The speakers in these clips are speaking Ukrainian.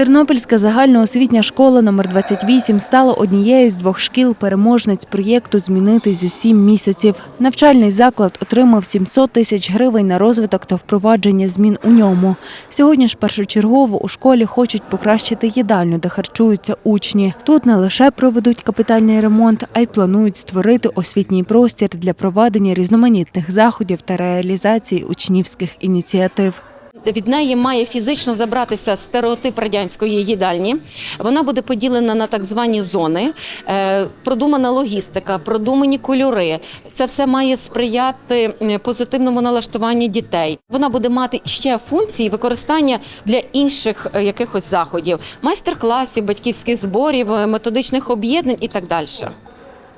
Тернопільська загальноосвітня школа номер 28 стала однією з двох шкіл-переможниць проєкту Змінити за сім місяців. Навчальний заклад отримав 700 тисяч гривень на розвиток та впровадження змін у ньому. Сьогодні ж першочергово у школі хочуть покращити їдальню, де харчуються учні. Тут не лише проведуть капітальний ремонт, а й планують створити освітній простір для проведення різноманітних заходів та реалізації учнівських ініціатив. Від неї має фізично забратися стереотип радянської їдальні. Вона буде поділена на так звані зони, Е, продумана логістика, продумані кольори. Це все має сприяти позитивному налаштуванню дітей. Вона буде мати ще функції використання для інших е, якихось заходів, майстер-класів, батьківських зборів, е, методичних об'єднань і так далі.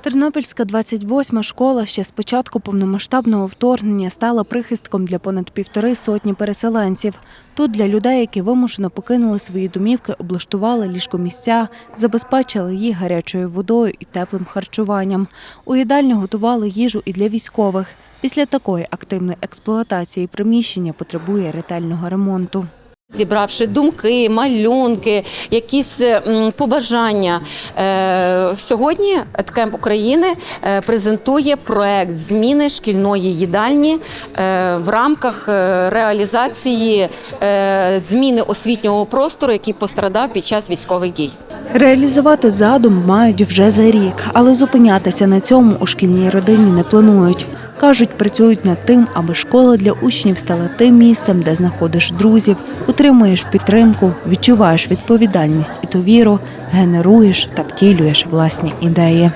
Тернопільська 28-ма школа ще з початку повномасштабного вторгнення стала прихистком для понад півтори сотні переселенців. Тут для людей, які вимушено покинули свої домівки, облаштували ліжкомісця, забезпечили їх гарячою водою і теплим харчуванням. У їдальні готували їжу і для військових. Після такої активної експлуатації приміщення потребує ретельного ремонту. Зібравши думки, малюнки, якісь побажання. Е, Сьогодні Еткемп України е, презентує проект зміни шкільної їдальні е, в рамках е, реалізації е, зміни освітнього простору, який пострадав під час військових дій. Реалізувати задум мають вже за рік, але зупинятися на цьому у шкільній родині не планують. Кажуть, працюють над тим, аби школа для учнів стала тим місцем, де знаходиш друзів, утримуєш підтримку, відчуваєш відповідальність і довіру, генеруєш та втілюєш власні ідеї.